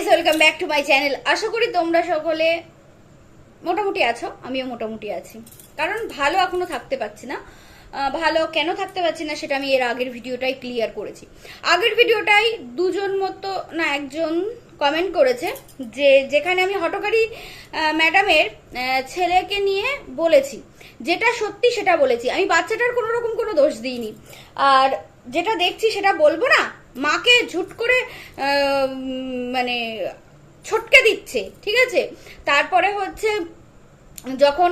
Guys welcome back to my channel আশা করি তোমরা সকলে মোটামুটি আছো, আমিও মোটামুটি আছি। কারণ ভালো এখনও থাকতে পারছি না। ভালো কেন থাকতে পারছি না সেটা আমি এর আগের ভিডিওটাই ক্লিয়ার করেছি। আগের ভিডিওটাই দুজন মতো, না, একজন কমেন্ট করেছে যে, যেখানে আমি হটকারী ম্যাডামের ছেলেকে নিয়ে বলেছি। যেটা সত্যি সেটা বলেছি। আমি বাচ্চাটার কোনো রকম কোনো দোষ দিইনি। আর যেটা দেখছি সেটা বলব না মাকে ঝুট করে মানে ছটকে দিচ্ছে, ঠিক আছে? তারপরে হচ্ছে যখন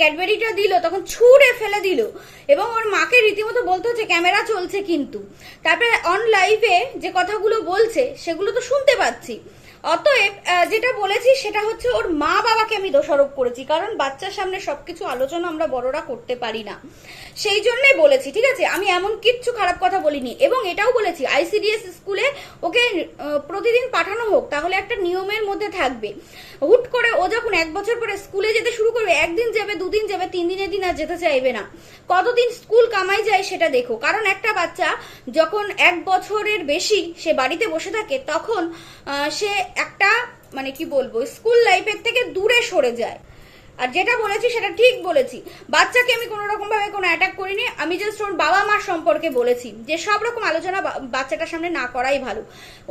ক্যাডবেরিটা দিল, তখন ছুঁড়ে ফেলে দিল এবং ওর মাকে রীতিমতো বলতে হচ্ছে, ক্যামেরা চলছে কিন্তু। তারপরে অন লাইভে যে কথাগুলো বলছে, সেগুলো তো শুনতে পাচ্ছি। অতএব যেটা বলেছি সেটা হচ্ছে ওর মা বাবাকে আমি দোষারোপ করেছি, কারণ বাচ্চার সামনে সবকিছু আলোচনা আমরা বড়রা করতে পারি না। সেই জন্যই বলেছি, ঠিক আছে? আমি এমন কিচ্ছু খারাপ কথা বলিনি, এবং এটাও বলেছি, আইসিডিএস স্কুলে ওকে প্রতিদিন হোক, তাহলে একটা নিয়মের মধ্যে থাকবে। হুট করে ও যখন এক বছর পরে স্কুলে যেতে শুরু করবে, একদিন যাবে, দুদিন যাবে, তিন দিনের দিন আর যেতে চাইবে না। কতদিন স্কুল কামাই যায় সেটা দেখো। কারণ একটা বাচ্চা যখন এক বছরের বেশি সে বাড়িতে বসে থাকে, তখন সে একটা মানে কি বলব, স্কুল লাইফের থেকে দূরে সরে যায়। আর যেটা বলেছি সেটা ঠিক বলেছি। বাচ্চাকে আমি কোনো রকম ভাবে কোনো অ্যাটাক করিনি, আমি জাস্ট ওর বাবা মার সম্পর্কে বলেছি যে সব রকম আলোচনা বাচ্চাটার সামনে না করাই ভালো।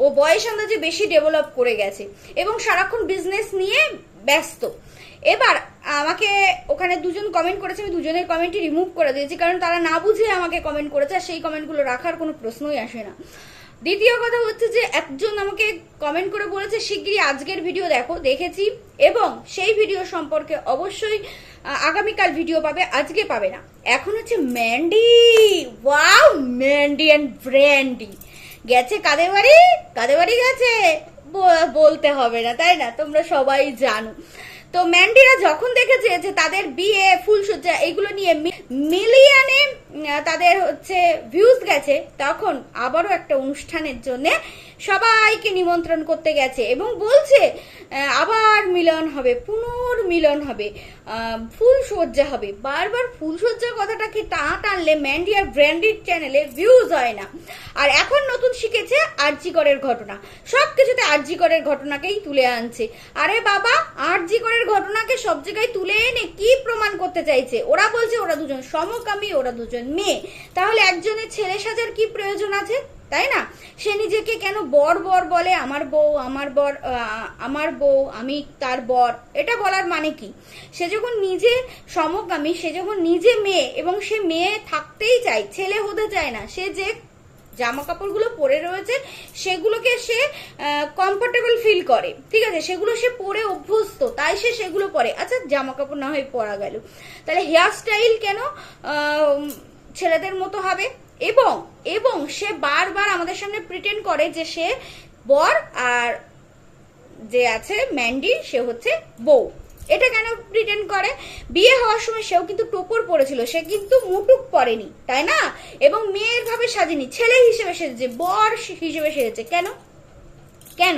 ও বয়স আন্দাজে বেশি ডেভেলপ করে গেছে এবং সারাক্ষণ বিজনেস নিয়ে ব্যস্ত। এবার আমাকে ওখানে দুজন কমেন্ট করেছে, আমি দুজনের কমেন্টই রিমুভ করে দিয়েছি, কারণ তারা না বুঝে আমাকে কমেন্ট করেছে, আর সেই কমেন্টগুলো রাখার কোনো প্রশ্নই আসে না। দ্বিতীয় কথা হচ্ছে যে একজন আমাকে কমেন্ট করে বলেছে, শিগগিরই আজকের ভিডিও দেখো, দেখেছি এবং সেই ভিডিও সম্পর্কে অবশ্যই আগামীকাল ভিডিও পাবে, আজকে পাবে না। এখন হচ্ছে Mandy wow Mandy and brandy গেছে কাদের বাড়ি? কাদের বাড়ি গেছে? বলতে হবে না, তাই না? তোমরা সবাই জানো। তো ম্যান্ডিরা যখন দেখেছে যে তাদের বিয়ে, ফুলসজ্জা, এগুলো নিয়ে মিলিয়নে তাদের হচ্ছে ভিউজ গেছে, তখন আবারও একটা অনুষ্ঠানের জন্য সবাইকে নিমন্ত্রণ করতে গেছে এবং বলছে আবার মিলন হবে, পুনর্মিলন হবে ফুল ফুলসজ্জা হবে। বারবার ফুলসজ্জার কথাটাকে টা টানলে ম্যান্ডি আর ব্র্যান্ডির চ্যানেলে ভিউজ হয় না। আর এখন নতুন শিখেছে আরজিকরের ঘটনা। সব কিছুতে আরজিকরের ঘটনাকেই তুলে আনছে। আরে বাবা, আরজিকরের ঘটনাকে সব জায়গায় তুলে এনে কি প্রমাণ করতে চাইছে? ওরা বলছে, ওরা দুজন সমকামী, ওরা দুজন মেয়ে। তাহলে একজনের ছেলে সাজার কি প্রয়োজন আছে? তাই না? সে নিজেকে কেন বর বর বলে? আমার বউ, আমার বর আমার বউ, আমি তার বর। এটা বলার মানে কি? সে যখন নিজে সমকামী, সে যখন নিজে মেয়ে এবং সে মেয়ে থাকতেই চায়, ছেলে হতে চায় না, সে যে জামা কাপড়গুলো পরে রয়েছে, সেগুলোকে সে কমফোর্টেবল ফিল করে। ঠিক আছে? সেগুলো সে পরে অভ্যস্ত, তাই সে সেগুলো পরে। আচ্ছা জামা কাপড় না হয় পরা গেল। তাহলে হেয়ার স্টাইল কেন ছেলেদের মতো হবে। এবং এবং সে বারবার আমাদের সামনে প্রিটেন্ড করে যে সে বর আর যে আছে ম্যান্ডি সে হচ্ছে বউ। এটা কেন প্রিটেন্ড করে? বিয়ে হওয়ার সময় সেও কিন্তু টোপর পরেছিল সে কিন্তু মুটুক পরেনি, তাই না? এবং মেয়ের ভাবে সাজেনি, ছেলে হিসেবে সেজেছে, বর হিসেবে সেজেছে। কেন? কেন?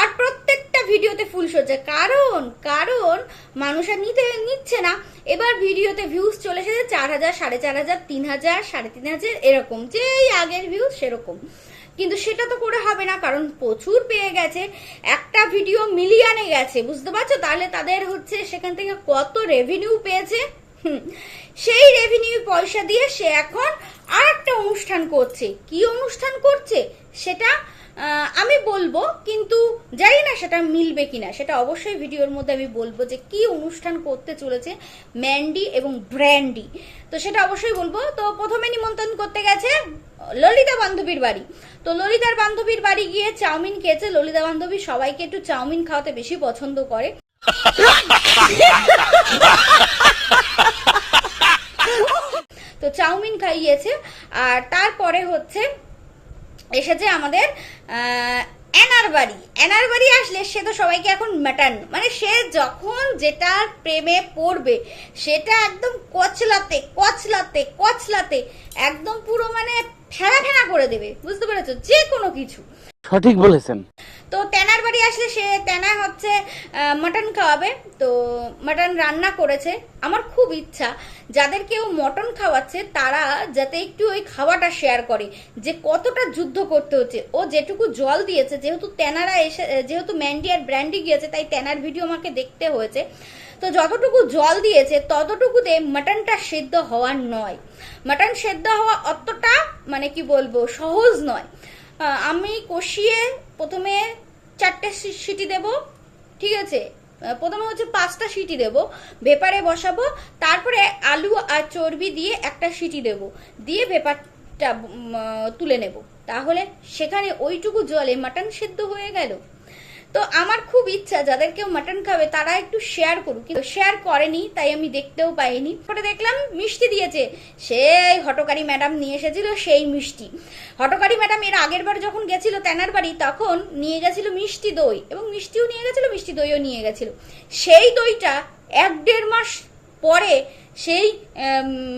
আর প্রত্যেকটা ভিডিওতে ফুল সজ্জা। কারণ কারণ মানুষ আর নিতে, নিচ্ছে না। এবার ভিডিওতে ভিউজ চলে এসেছে চার হাজার, সাড়ে চার হাজার, তিন হাজার, সাড়ে তিন হাজার, এরকম। যেই আগের ভিউজ সেরকম। কিন্তু সেটা তো করে হবে না, কারণ প্রচুর পেয়ে গেছে। একটা ভিডিও মিলিয়নে গেছে, বুঝতে পারছ? তাহলে তাদের হচ্ছে সেখান থেকে কত রেভিনিউ পেয়েছে? সেই রেভিনিউ পয়সা দিয়ে সে এখন আর একটা অনুষ্ঠান করছে। কি অনুষ্ঠান করছে? সেটা আমি বলব, কিন্তু জানি না সেটা মিলবে কিনা। সেটা অবশ্যই ভিডিওর মধ্যে আমি বলব যে কি অনুষ্ঠান করতে চলেছে ম্যান্ডি এবং ব্র্যান্ডি। তো সেটা অবশ্যই বলব। তো প্রথমে নিমন্ত্রণ করতে গেছে ললিতা বান্ধবীর বাড়ি। তো ললিতার বান্ধবীর বাড়ি গিয়ে চাউমিন খেয়েছে। ললিতা বান্ধবী সবাইকে একটু চাউমিন খাওয়াতে বেশি পছন্দ করে। তো চাউমিন খাইয়েছে। আর তারপরে হচ্ছে এসেছে আমাদের এনার বাড়ি। বাড়ি আসলে সে তো সবাইকে এখন ম্যাটান মানে সে যখন যেটার প্রেমে পড়বে, সেটা একদম কচলাতে কচলাতে কচলাতে একদম পুরো মানে ফেরা ফেরা করে দেবে। বুঝতে পেরেছ? যে কোনো কিছু। সঠিক বলেছেন। তো তেনার বাড়ি আসলে সে তেনা হচ্ছে মটন খাওয়াবে। তো মটন রান্না করেছে। আমার খুব ইচ্ছা, যাদের কেউ মটন খাওয়াচ্ছে, তারা যাতে একটু ওই খাওয়াটা শেয়ার করে, যে কতটা যুদ্ধ করতে হচ্ছে। ও যেটুকু জল দিয়েছে, যেহেতু তেনারা এসে, যেহেতু ম্যান্ডি আর ব্র্যান্ডি গিয়েছে, তাই তেনার ভিডিও আমাকে দেখতে হয়েছে। তো যতটুকু জল দিয়েছে, ততটুকুতে মাটনটা সেদ্ধ হওয়ার নয়। মাটন সেদ্ধ হওয়া অতটা মানে কি বলব, সহজ নয়। আমি কষিয়ে প্রথমে চারটে সিটি দেব, ঠিক আছে? প্রথমে হচ্ছে পাঁচটা সিটি দেব ভেপারে বসাবো, তারপরে আলু আর চর্বি দিয়ে একটা সিটি দেব, দিয়ে ভেপারটা তুলে নেব। তাহলে সেখানে ওইটুকু জলে মাটন সেদ্ধ হয়ে গেল। তো আমার খুব ইচ্ছা, যাদের কেউ মাটন খাবে, তারা একটু শেয়ার করুক। কিন্তু শেয়ার করেনি, তাই আমি দেখতেও পাইনি। পরে দেখলাম মিষ্টি দিয়েছে। সেই হটকারী ম্যাডাম নিয়ে এসেছিল সেই মিষ্টি। হটকারী ম্যাডাম এর আগের বার যখন গেছিল তেনার বাড়ি, তখন নিয়ে গেছিল মিষ্টি দই এবং মিষ্টিও নিয়ে গেছিল, মিষ্টি দইও নিয়ে গেছিল। সেই দইটা এক দেড় মাস পরে সেই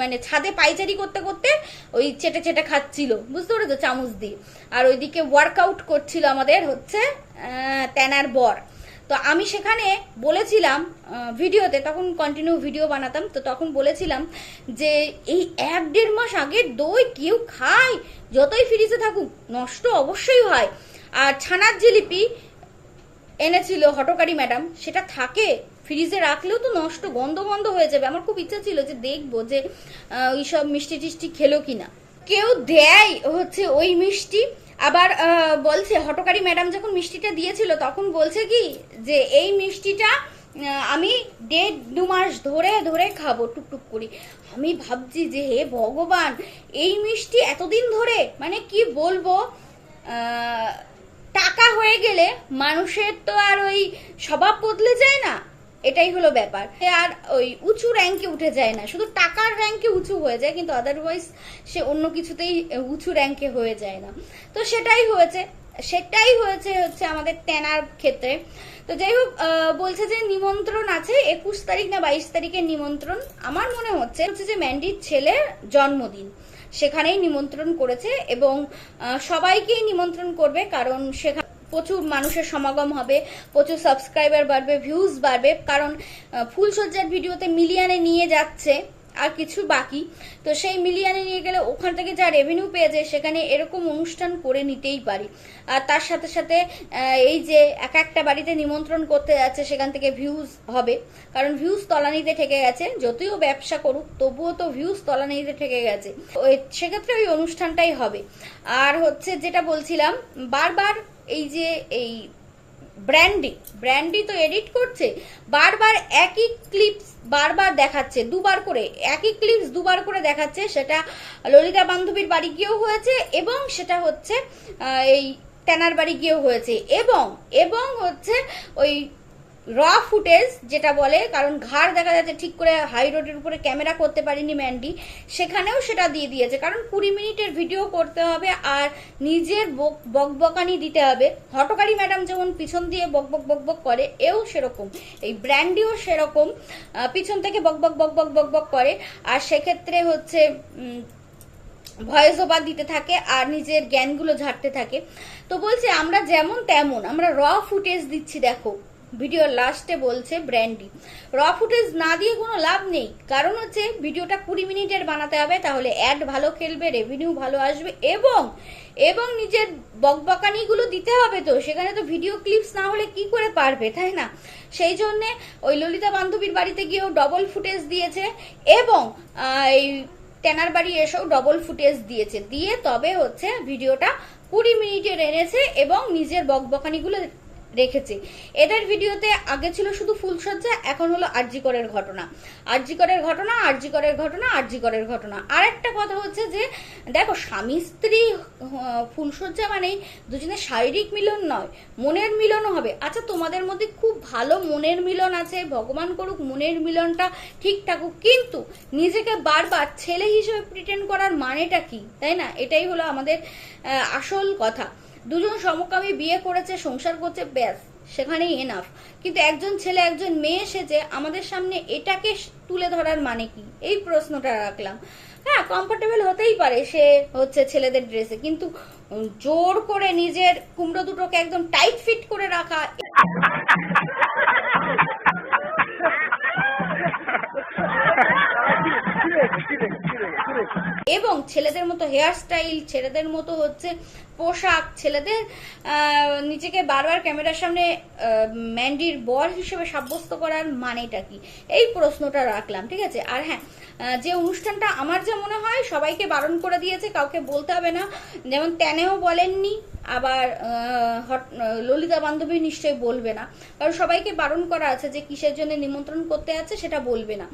মানে ছাদে পাইচারি করতে করতে ওই চেটে চেটে খাচ্ছিল। বুঝতে পেরেছ? চামচ দিয়ে। আর ওইদিকে ওয়ার্কআউট করছিল আমাদের হচ্ছে তেনার বর। তো আমি সেখানে বলেছিলাম ভিডিওতে, তখন কন্টিনিউ ভিডিও বানাতাম, তো তখন বলেছিলাম যে এই এক দেড় মাস আগের দই কেউ খায়, যতই ফ্রিজে থাকুক, নষ্ট অবশ্যই হয়। আর ছানার জিলিপি এনেছিল, হটকারী ম্যাডাম। সেটা থাকে? ফ্রিজে রাখলেও তো নষ্ট, গন্ধ বন্ধ হয়ে যাবে। আমার খুব ইচ্ছা ছিল যে দেখব যে ওই সব মিষ্টি টিষ্টি খেলো কিনা। কেউ দেয় হচ্ছে ওই মিষ্টি। আবার বলছে, হটকারী ম্যাডাম যখন মিষ্টিটা দিয়েছিল, তখন বলছে কি যে, এই মিষ্টিটা আমি দেড় দু মাস ধরে ধরে খাব টুকটুক করি। আমি ভাবছি যে, হে ভগবান, এই মিষ্টি এতদিন ধরে মানে কি বলব? টাকা হয়ে গেলে মানুষের তো আর ওই স্বভাব বদলে যায় না। এটাই হলো ব্যাপার। আর ওই উঁচু র্যাঙ্কে উঠে যায় না। শুধু টাকার র্যাঙ্কে উঁচু হয়ে যায়, কিন্তু আদারওয়াইজ সে অন্য কিছুতেই উঁচু র্যাঙ্কে হয়ে যায় না। তো সেটাই হয়েছে। সেটাই হয়েছে হচ্ছে আমাদের তেনার ক্ষেত্রে। তো যাই হোক বলছে যে নিমন্ত্রণ আছে, একুশ তারিখ না বাইশ তারিখের নিমন্ত্রণ। আমার মনে হচ্ছে হচ্ছে যে ম্যান্ডির ছেলের জন্মদিন। সেখানেই নিমন্ত্রণ করেছে এবং সবাইকেই নিমন্ত্রণ করবে কারণ সেখানে প্রচুর মানুষের সমাগম হবে, প্রচুর সাবস্ক্রাইবার বাড়বে ভিউজ বাড়বে, কারণ ফুলসজ্জার ভিডিওতে মিলিয়ানে নিয়ে যাচ্ছে। আর কিছু বাকি। তো সেই মিলিয়নে নিয়ে গেলে ওখান থেকে যা রেভিনিউ পেয়ে যায়, সেখানে এরকম অনুষ্ঠান করে নিতেই পারি। আর তার সাথে সাথে এই যে এক একটা বাড়িতে নিমন্ত্রণ করতে যাচ্ছে, সেখান থেকে ভিউজ হবে। কারণ ভিউজ তলানিতে ঠেকে গেছে। যদিও ব্যবসা করুক, তবুও তো ভিউজ তলানিতে ঠেকে গেছে। ওই সেক্ষেত্রে ওই অনুষ্ঠানটাই হবে। আর হচ্ছে যেটা বলছিলাম, বারবার এই যে এই ব্র্যান্ডি ব্র্যান্ডি তো এডিট করছে, বারবার একই ক্লিপস বারবার দেখাচ্ছে, দুবার করে, একই ক্লিপস দুবার করে দেখাচ্ছে, সেটা ললিতা বান্ধবীর বাড়ি গিয়েও হয়েছে এবং সেটা হচ্ছে এই ট্যানার বাড়ি গিয়েও হয়েছে এবং এবং হচ্ছে ওই র ফুটেজ যেটা বলে, কারণ ঘাড় দেখা যাচ্ছে ঠিক করে হাই রোডের উপরে ক্যামেরা করতে পারিনি ম্যান্ডি সেখানেও সেটা দিয়ে দিয়েছে। কারণ কুড়ি মিনিটের ভিডিও করতে হবে আর নিজের বক- বকবকানি দিতে হবে। হটকারী ম্যাডাম যেমন পিছন দিয়ে বক বক বক বক করে, এও সেরকম। এই ব্র্যান্ডিও সেরকম। পিছন থেকে বক বক বক বক বক বক করে। আর সেক্ষেত্রে হচ্ছে ভয়েস ওভার দিতে থাকে আর নিজের জ্ঞানগুলো ঝাড়তে থাকে। তো বলছে আমরা যেমন তেমন, আমরা র ফুটেজ দিচ্ছি, দেখো। ভিডিওর লাস্টে বলছে ব্র্যান্ডি। র ফুটেজ না দিয়ে কোনো লাভ নেই। কারণ হচ্ছে ভিডিওটা কুড়ি মিনিটের বানাতে হবে, তাহলে অ্যাড ভালো খেলবে, রেভিনিউ ভালো আসবে এবং এবং নিজের বকবকানিগুলো দিতে হবে তো, সেখানে তো ভিডিও ক্লিপস না হলে কি করে পারবে, তাই না? সেই জন্যে ওই ললিতা বান্ধবীর বাড়িতে গিয়েও ডবল ফুটেজ দিয়েছে এবং এই তেনার বাড়ি এসেও ডবল ফুটেজ দিয়েছে। দিয়ে তবে হচ্ছে ভিডিওটা কুড়ি মিনিটের এনেছে এবং নিজের বকবকানিগুলো রেখেছে। এদের ভিডিওতে আগে ছিল শুধু ফুলসজ্জা এখন হলো আরজিকরের ঘটনা। আরজিকরের ঘটনা আরজিকরের ঘটনা আরজিকরের ঘটনা। আর একটা কথা হচ্ছে যে, দেখো, স্বামী স্ত্রী ফুলসজ্জা মানেই দুজনের শারীরিক মিলন নয়, মনের মিলনও হবে। আচ্ছা তোমাদের মধ্যে খুব ভালো মনের মিলন আছে, ভগবান করুক, মনের মিলনটা ঠিক থাকুক, কিন্তু নিজেকে বারবার ছেলে হিসেবে প্রিটেন্ড করার মানেটা কি? তাই না? এটাই হলো আমাদের আসল কথা। দুজন সমকামী বিয়ে করেছে, সংসার করছে, ব্যাস, সেখানেই এনাফ কিন্তু একজন ছেলে, একজন মেয়ে এসেছে আমাদের সামনে এটাকে তুলে ধরার মানে কি? এই প্রশ্নটা রাখলাম। হ্যাঁ কমফোর্টেবল হতেই পারে সে হচ্ছে ছেলেদের ড্রেসে কিন্তু জোর করে নিজের কুমড়ো দুটোকে একদম টাইট ফিট করে রাখা এবং ছেলেদের মতো হেয়ার স্টাইল ছেলেদের মতো হচ্ছে পোশাক, ছেলেদের নিজেকে বারবার ক্যামেরার সামনে ম্যান্ডির বর হিসেবে সাব্যস্ত করার মানেটা কি? এই প্রশ্নটা রাখলাম, ঠিক আছে? আর হ্যাঁ যে অনুষ্ঠানটা আমার যা মনে হয়, সবাইকে বারণ করে দিয়েছে, কাউকে বলতে হবে না। যেমন ত্যানেও বলেননি, আবার হট- ললিতা বান্ধবী নিশ্চয়ই বলবে না। কারণ সবাইকে বারণ করা আছে যে কিসের জন্য নিমন্ত্রণ করতে আছে, সেটা বলবে না।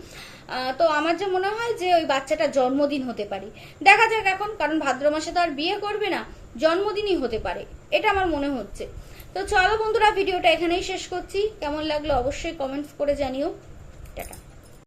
তো আমার যে মনে হয় যে ওই বাচ্চাটা জন্মদিন হতে পারে। দেখা যাক এখন, কারণ ভাদ্র মাসে তো আর বিয়ে করবে না, জন্মদিনই হতে পারে। এটা আমার মনে হচ্ছে। তো চলো বন্ধুরা, ভিডিওটা এখানেই শেষ করছি। কেমন লাগল অবশ্যই কমেন্টস করে জানিও। টাটা।